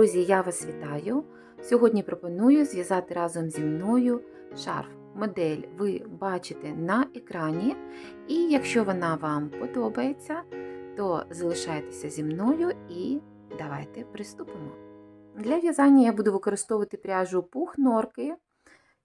Друзі, я вас вітаю! Сьогодні пропоную зв'язати разом зі мною шарф. Модель ви бачите на екрані, і якщо вона вам подобається, то залишайтеся зі мною і давайте приступимо. Для в'язання я буду використовувати пряжу пух норки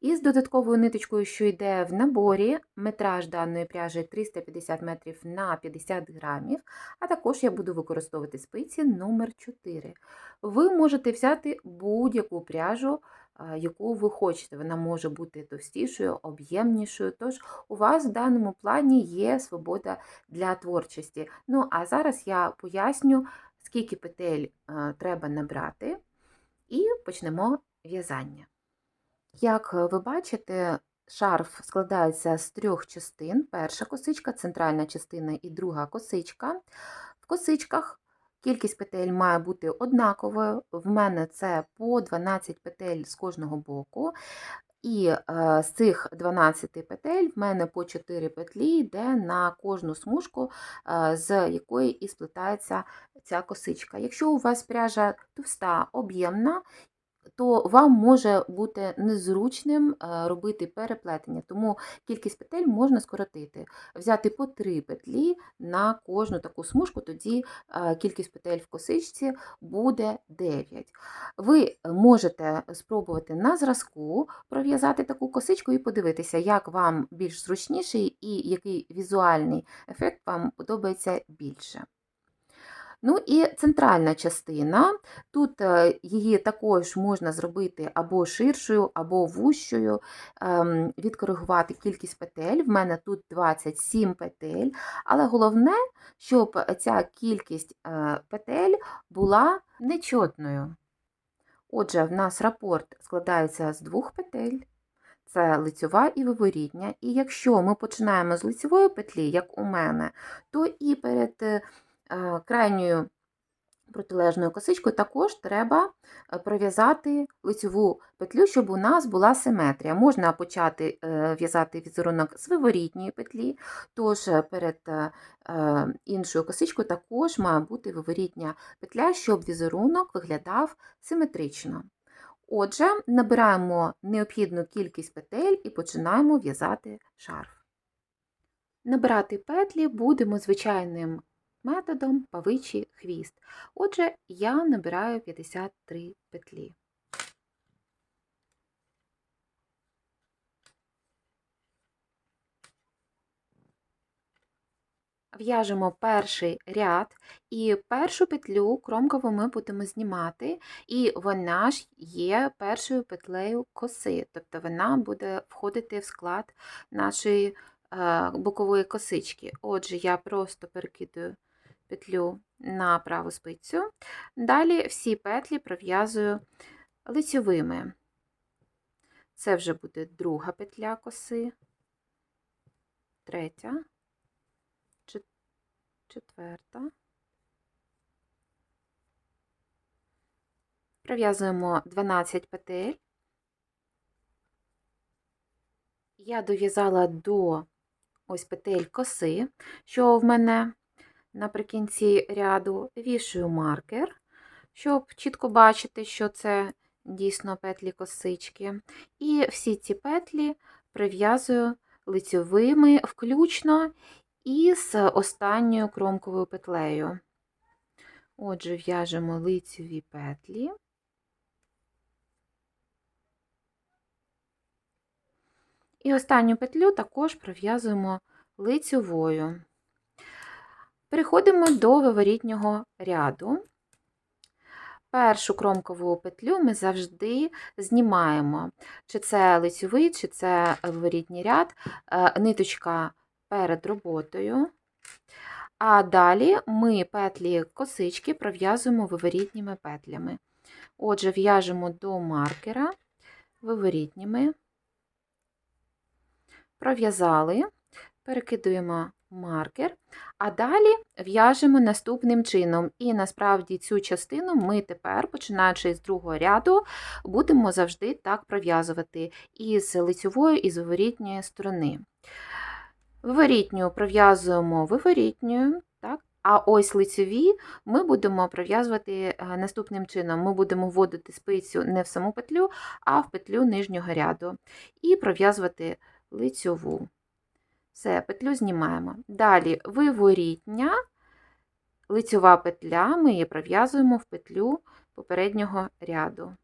із додатковою ниточкою, що йде в наборі. Метраж даної пряжі 350 метрів на 50 грамів, а також я буду використовувати спиці номер 4 Ви можете взяти будь-яку пряжу, яку ви хочете. Вона може бути товстішою, об'ємнішою. Тож у вас в даному плані є свобода для творчості. Ну, а зараз я поясню, скільки петель треба набрати, і почнемо в'язання. Як ви бачите, шарф складається з трьох частин: перша косичка, центральна частина і друга косичка. В косичках кількість петель має бути однаковою. В мене це по 12 петель з кожного боку. І з цих 12 петель в мене по 4 петлі йде на кожну смужку, з якої і сплетається ця косичка. Якщо у вас пряжа товста, об'ємна, то вам може бути незручним е, робити переплетення, тому кількість петель можна скоротити, взяти по 3 петлі на кожну таку смужку, тоді е, кількість петель в косичці буде 9. Ви можете спробувати на зразку пров'язати таку косичку і подивитися, як вам більш зручніший і який візуальний ефект вам подобається більше. Ну і центральна частина, тут е, її також можна зробити або ширшою, або вущою, ем, відкоригувати кількість петель. В мене тут 27 петель, але головне, щоб ця кількість е, петель була нечотною. Отже, в нас рапорт складається з двох петель. Це лицьова і виворітня. І якщо ми починаємо з лицьової петлі, як у мене, то і перед е, крайньою протилежною косичкою також треба е, пров'язати лицьову петлю, щоб у нас була симетрія. Можна почати е, в'язати візерунок з виворітньої петлі, тож перед іншою косичкою також має бути виворітня петля, щоб візерунок виглядав симетрично. Отже, набираємо необхідну кількість петель і починаємо в'язати шарф. Набирати петлі будемо звичайним методом павичий хвіст. Отже, я набираю 53 петлі. В'яжемо перший ряд, і першу петлю кромково ми будемо знімати, і вона ж є першою петлею коси, тобто вона буде входити в склад нашої бокової косички. Отже, я просто перекидаю петлю на праву спицю. Далі всі петлі пров'язую лицьовими. Це вже буде друга петля коси, третя, четверта. Пров'язуємо 12 петель. Я дов'язала до ось петель коси, що в мене наприкінці ряду вішую маркер, щоб чітко бачити, що це дійсно петлі косички. І всі ці петлі прив'язую лицьовими, включно із останньою кромковою петлею. Отже, в'яжемо лицьові петлі. І останню петлю також пров'язуємо лицьовою. Переходимо до виворітнього ряду. Першу кромкову петлю ми завжди знімаємо, чи це лицьовий, чи це виворітній ряд, е, ниточка перед роботою. А далі ми петлі косички пров'язуємо виворітніми петлями. Отже, в'яжемо до маркера виворітніми, пров'язали, перекидуємо маркер, а далі в'яжемо наступним чином. І насправді цю частину ми тепер, починаючи з другого ряду, будемо завжди так пров'язувати із лицьової і з виворітньої сторони. Виворітню пров'язуємо виворітньою, так? А ось лицьові ми будемо пров'язувати е, наступним чином. Ми будемо вводити спицю не в саму петлю, а в петлю нижнього ряду і пров'язувати лицьову. Все, петлю знімаємо. Далі виворітня, лицьова петля, ми її пров'язуємо в петлю попереднього ряду.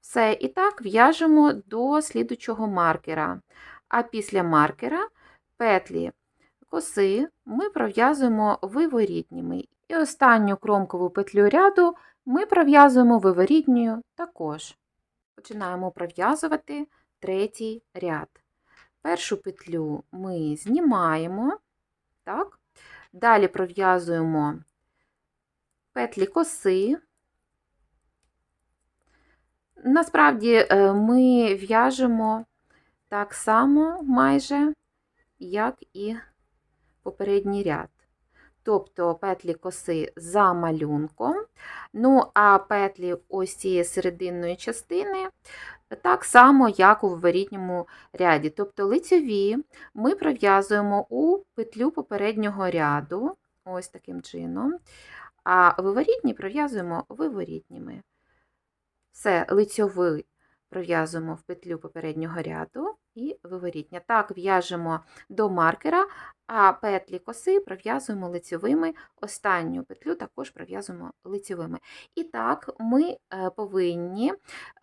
Все, і так в'яжемо до слідучого маркера. А після маркера петлі коси ми пров'язуємо виворітніми. І останню кромкову петлю ряду ми пров'язуємо виворітньою також. Починаємо пров'язувати третій ряд. Першу петлю ми знімаємо, так? далі пров'язуємо петлі коси. Насправді е, ми в'яжемо так само майже, як і попередній ряд. Тобто петлі коси за малюнком, ну а петлі ось цієї серединної частини так само, як у виворітньому ряді. Тобто лицьові ми пров'язуємо у петлю попереднього ряду, ось таким чином, а виворітні пров'язуємо виворітніми. Все, лицьовий пров'язуємо в петлю попереднього ряду і виворітня. Так в'яжемо до маркера, а петлі коси пров'язуємо лицьовими, останню петлю також пров'язуємо лицьовими. І так, ми е, повинні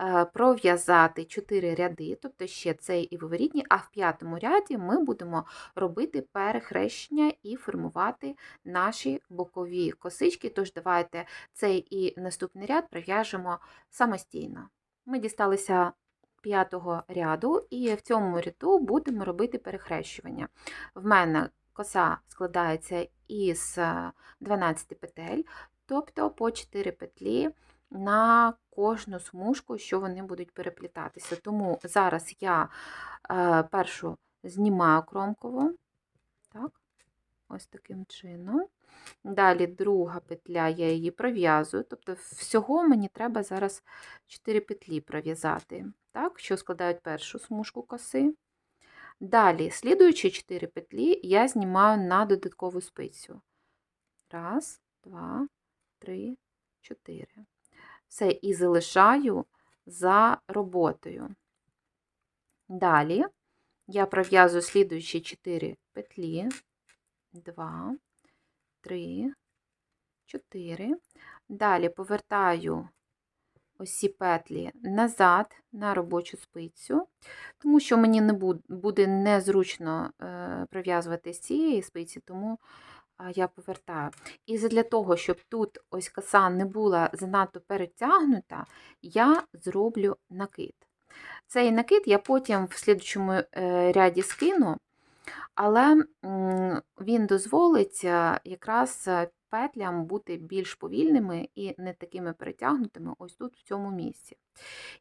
е, пров'язати 4 ряди, тобто ще цей і виворітній, а в п'ятому ряді ми будемо робити перехрещення і формувати наші бокові косички. Тож давайте цей і наступний ряд пров'яжемо самостійно. Ми дісталися п'ятого ряду, і в цьому ряду будемо робити перехрещування. В мене коса складається із 12 петель, тобто по 4 петлі на кожну смужку, що вони будуть переплітатися. Тому зараз я е, першу знімаю кромкову, так, ось таким чином. Далі друга петля, я її пров'язую, тобто всього мені треба зараз 4 петлі пров'язати, так, що складають першу смужку коси. Далі, слідуючі 4 петлі я знімаю на додаткову спицю. Раз, два, три, чотири. Все, і залишаю за роботою. Далі я пров'язую слідуючі 4 петлі, 2, 3, 4. Далі повертаю ось ці петлі назад на робочу спицю, тому що мені не буде незручно е, пров'язувати з цієї спиці, тому я повертаю. І для того, щоб тут ось коса не була занадто перетягнута, я зроблю накид. Цей накид я потім в слідчому е, ряді скину, але він дозволить е, якраз петлям бути більш повільними і не такими перетягнутими ось тут, в цьому місці.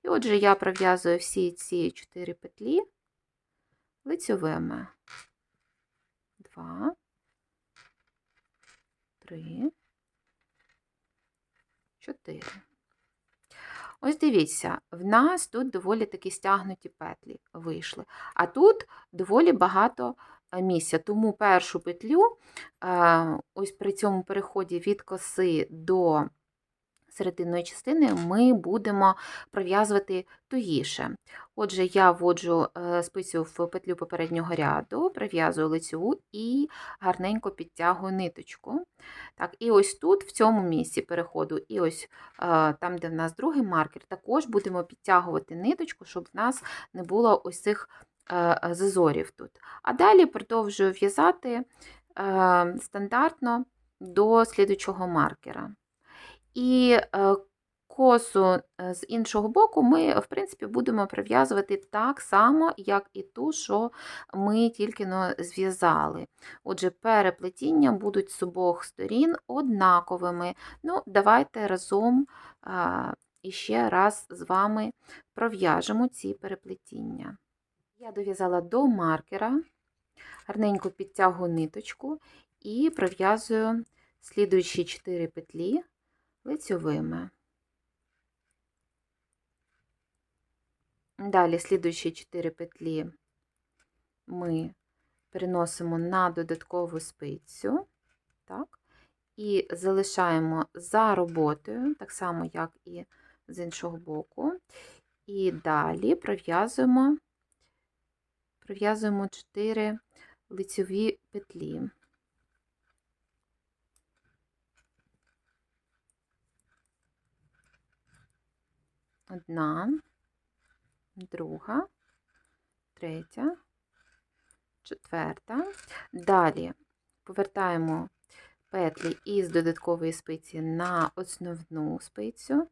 І отже, я пров'язую всі ці 4 петлі лицьовими. 2, 3, 4. Ось дивіться, в нас тут доволі такі стягнуті петлі вийшли, а тут доволі багато Е, місця. Тому першу петлю, е, ось при цьому переході від коси до серединної частини ми будемо пров'язувати тугіше. Отже, я вводжу е, спицю в петлю попереднього ряду, прив'язую лицю і гарненько підтягую ниточку. Так, І ось тут, в цьому місці переходу, і ось там, де в нас другий маркер, також будемо підтягувати ниточку, щоб в нас не було ось цих Е, зазорів тут. А далі продовжую в'язати е, стандартно до слідучого маркера. І косу з іншого боку ми, в принципі, будемо прив'язувати так само, як і ту, що ми тільки зв'язали. Отже, переплетіння будуть з обох сторін однаковими. Ну, Давайте разом іще раз з вами пров'яжемо ці переплетіння. Я дов'язала до маркера, гарненько підтягую ниточку і пров'язую слідуючі 4 петлі лицьовими. Далі слідуючі 4 петлі ми переносимо на додаткову спицю, так, і залишаємо за роботою, так само, як і з іншого боку. І далі пров'язуємо пров'язуємо 4 лицьові петлі. Одна, друга, третя, четверта. Далі повертаємо петлі із додаткової спиці на основну спицю.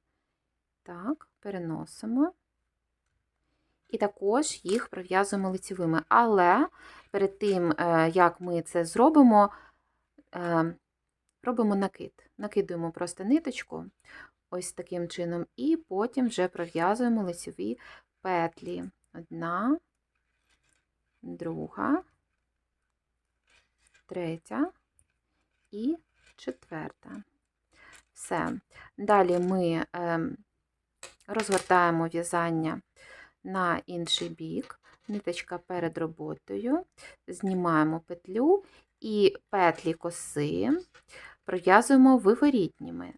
Так, переносимо. І також їх пров'язуємо лицевими. Але перед тим, е, як ми це зробимо, е, робимо накид. Накидуємо просто ниточку, ось таким чином, і потім вже пров'язуємо лицеві петлі. Одна, друга, третя і четверта. Все. Далі ми ем, розгортаємо в'язання на інший бік, ниточка перед роботою, знімаємо петлю і петлі коси пров'язуємо виворітніми.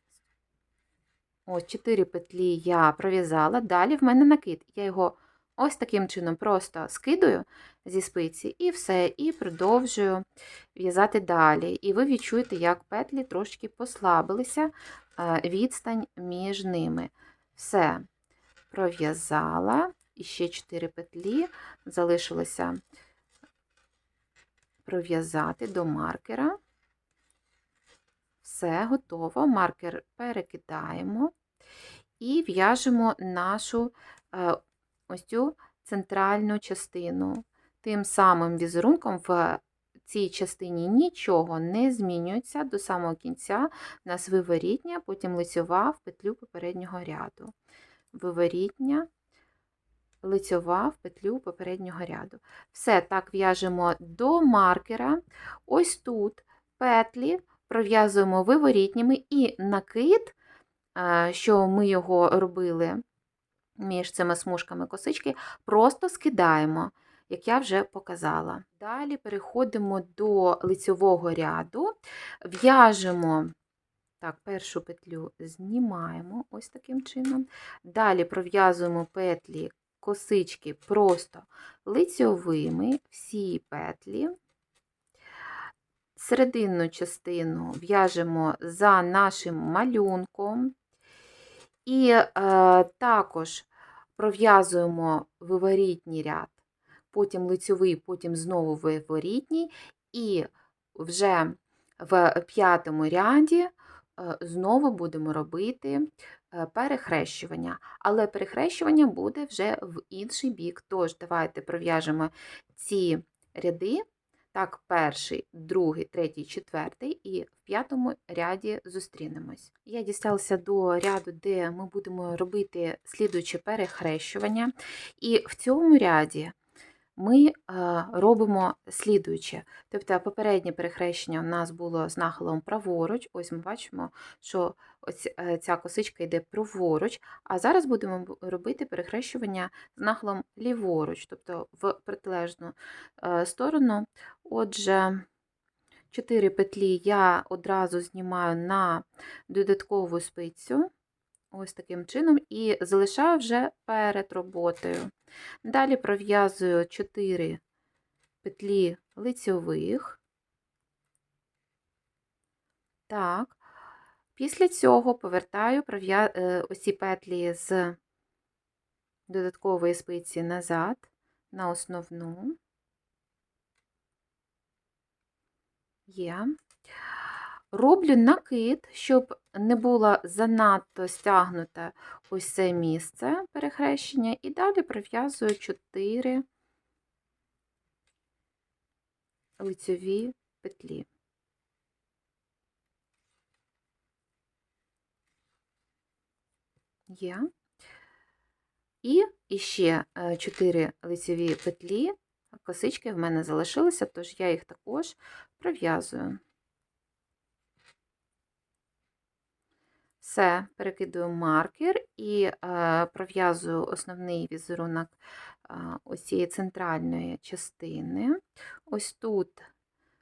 Ось 4 петлі я пров'язала, далі в мене накид. Я його ось таким чином просто скидаю зі спиці і все, і продовжую в'язати далі. І ви відчуєте, як петлі трошки послабилися, е, відстань між ними. Все, пров'язала, і ще 4 петлі залишилося пров'язати до маркера. Все, готово. Маркер перекидаємо і в'яжемо нашу е, ось цю центральну частину. Тим самим візерунком в цій частині нічого не змінюється до самого кінця. У нас виворітня, потім лицьова в петлю попереднього ряду. Виворітня, лицьова в петлю попереднього ряду. Все так в'яжемо до маркера. Ось тут петлі пров'язуємо виворітніми і накид, е, що ми його робили між цими смужками косички, просто скидаємо, як я вже показала. Далі переходимо до лицьового ряду, в'яжемо. Так, першу петлю знімаємо ось таким чином. Далі пров'язуємо петлі косички просто лицьовими, всі петлі. Серединну частину в'яжемо за нашим малюнком. І е, також пров'язуємо виворітній ряд, потім лицьовий, потім знову виворітній, і вже в п'ятому ряді е, знову будемо робити перехрещування. Але перехрещування буде вже в інший бік. Тож, давайте пров'яжемо ці ряди. Так, перший, другий, третій, четвертий, і в п'ятому ряді зустрінемось. Я дісталася до ряду, де ми будемо робити слідуюче перехрещування. І в цьому ряді ми робимо слідуюче. Тобто, попереднє перехрещення у нас було з нахилом праворуч. Ось ми бачимо, що ось е, ця косичка йде праворуч, а зараз будемо робити перехрещування з нахилом ліворуч, тобто в протилежну е, сторону. Отже, 4 петлі я одразу знімаю на додаткову спицю ось таким чином, і залишаю вже перед роботою. Далі пров'язую 4 петлі лицьових. Так. Після цього повертаю е, ось петлі з додаткової спиці назад на основну. Є. Роблю накид, щоб не було занадто стягнуте ось це місце перехрещення, і далі пров'язую 4 лицьові петлі. Є. І ще 4 лицьові петлі, косички в мене залишилися, тож я їх також пров'язую. Все, перекидую маркер і е, пров'язую основний візерунок е, ось цієї центральної частини. Ось тут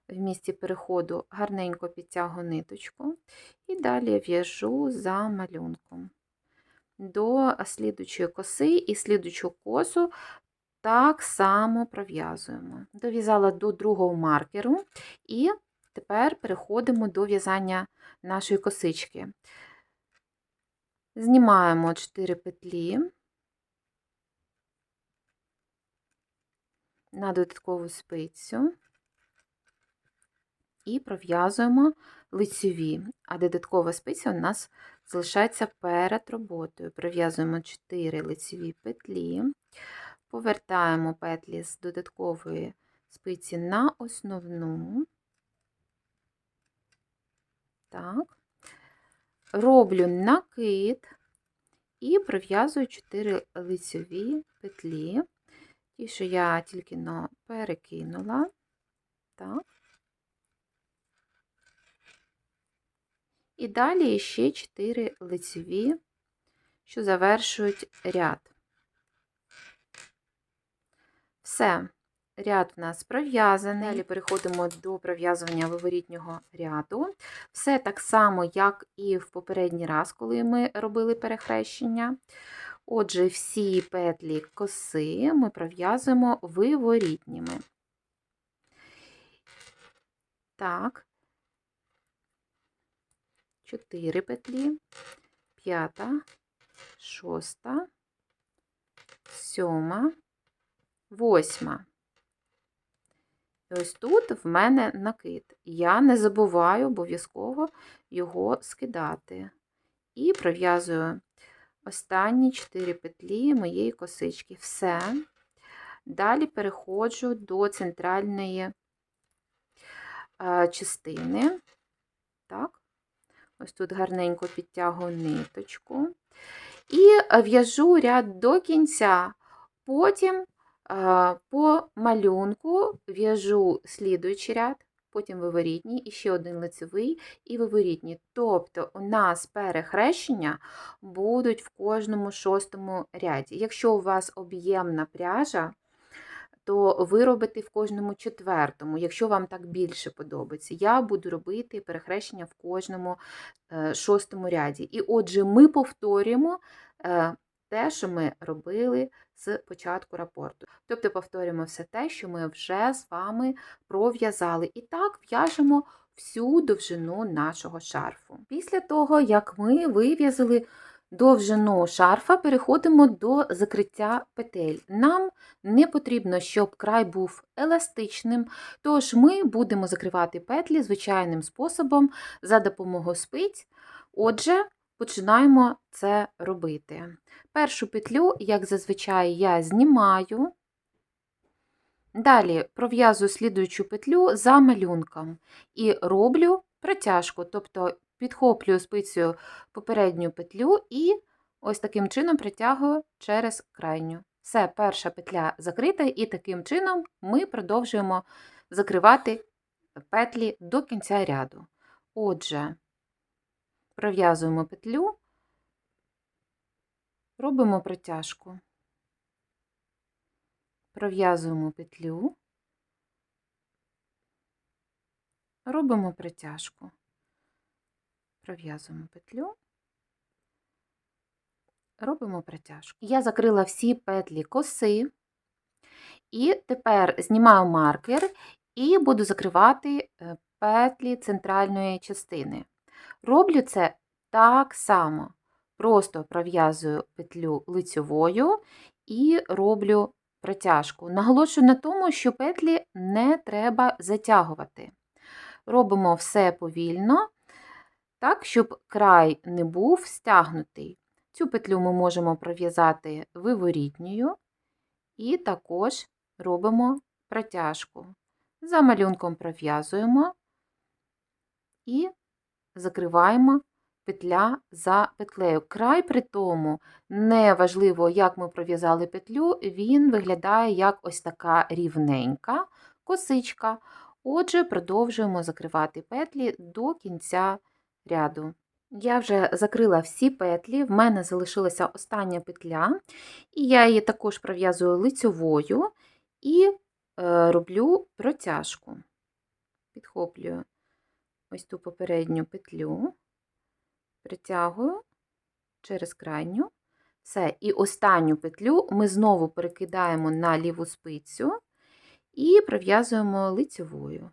в місці переходу гарненько підтягую ниточку і далі в'яжу за малюнком до слідучої коси і слідучу косу так само пров'язуємо. Дов'язала до другого маркеру, і тепер переходимо до в'язання нашої косички. Знімаємо 4 петлі на додаткову спицю і пров'язуємо лицьові, а додаткова спиця у нас залишається перед роботою. Пров'язуємо 4 лицеві петлі, повертаємо петлі з додаткової спиці на основну. Так. Роблю накид і пров'язую 4 лицеві петлі, ті, що я тільки но перекинула. Так. І далі ще 4 лицеві, що завершують ряд. Все, ряд в нас пров'язаний. Далі переходимо до пров'язування виворітнього ряду. Все так само, як і в попередній раз, коли ми робили перехрещення. Отже, всі петлі коси ми пров'язуємо виворітніми. Так, 4 петлі, п'ята, шоста, сьома, восьма. І ось тут в мене накид. Я не забуваю обов'язково його скидати. І пров'язую останні 4 петлі моєї косички. Все. Далі переходжу до центральної е, частини. Так, Ось тут гарненько підтягую ниточку. І е, в'яжу ряд до кінця. Потім по малюнку в'яжу слідуючий ряд, потім виворітній, і ще один лицевий і виворітній. Тобто у нас перехрещення будуть в кожному шостому ряді. Якщо у вас об'ємна пряжа, то ви робите в кожному четвертому, якщо вам так більше подобається. Я буду робити перехрещення в кожному е, шостому ряді. І отже, ми повторюємо е, те, що ми робили з початку рапорту. Тобто повторюємо все те, що ми вже з вами пров'язали. І так в'яжемо всю довжину нашого шарфу. Після того, як ми вив'язали довжину шарфа переходимо до закриття петель. Нам не потрібно, щоб край був еластичним, тож ми будемо закривати петлі звичайним способом за допомогою спиць. Отже, починаємо це робити. Першу петлю, як зазвичай, я знімаю. Далі пров'язую слідуючу петлю за малюнком і роблю протяжку, тобто підхоплюю спицею попередню петлю і ось таким чином притягую через крайню. Все, перша петля закрита, і таким чином ми продовжуємо закривати петлі до кінця ряду. Отже, пров'язуємо петлю, робимо протяжку, пров'язуємо петлю, робимо протяжку пров'язуємо петлю, робимо протяжку. Я закрила всі петлі коси, і тепер знімаю маркер і буду закривати е, петлі центральної частини. Роблю це так само. Просто пров'язую петлю лицьовою і роблю протяжку. Наголошую на тому, що петлі не треба затягувати. Робимо все повільно, так, щоб край не був стягнутий. Цю петлю ми можемо пров'язати виворітньою і також робимо протяжку. За малюнком пров'язуємо і закриваємо петля за петлею. Край при тому, не важливо, як ми пров'язали петлю, він виглядає як ось така рівненька косичка. Отже, продовжуємо закривати петлі до кінця ряду. Я вже закрила всі петлі, в мене залишилася остання петля, і я її також пров'язую лицьовою і е, роблю протяжку. підхоплюю ось ту попередню петлю, притягую через крайню. Все, і останню петлю ми знову перекидаємо на ліву спицю і пров'язуємо лицьовою.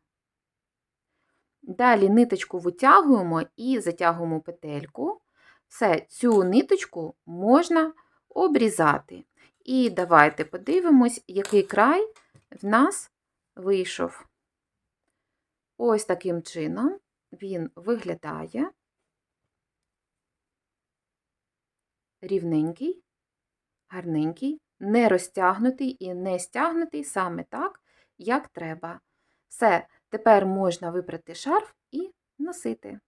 Далі ниточку витягуємо і затягуємо петельку. Все, цю ниточку можна обрізати. І давайте подивимось, який край в нас вийшов. Ось таким чином він виглядає рівненький, гарненький, не розтягнутий і не стягнутий саме так, як треба. Все, тепер можна випрати шарф і носити.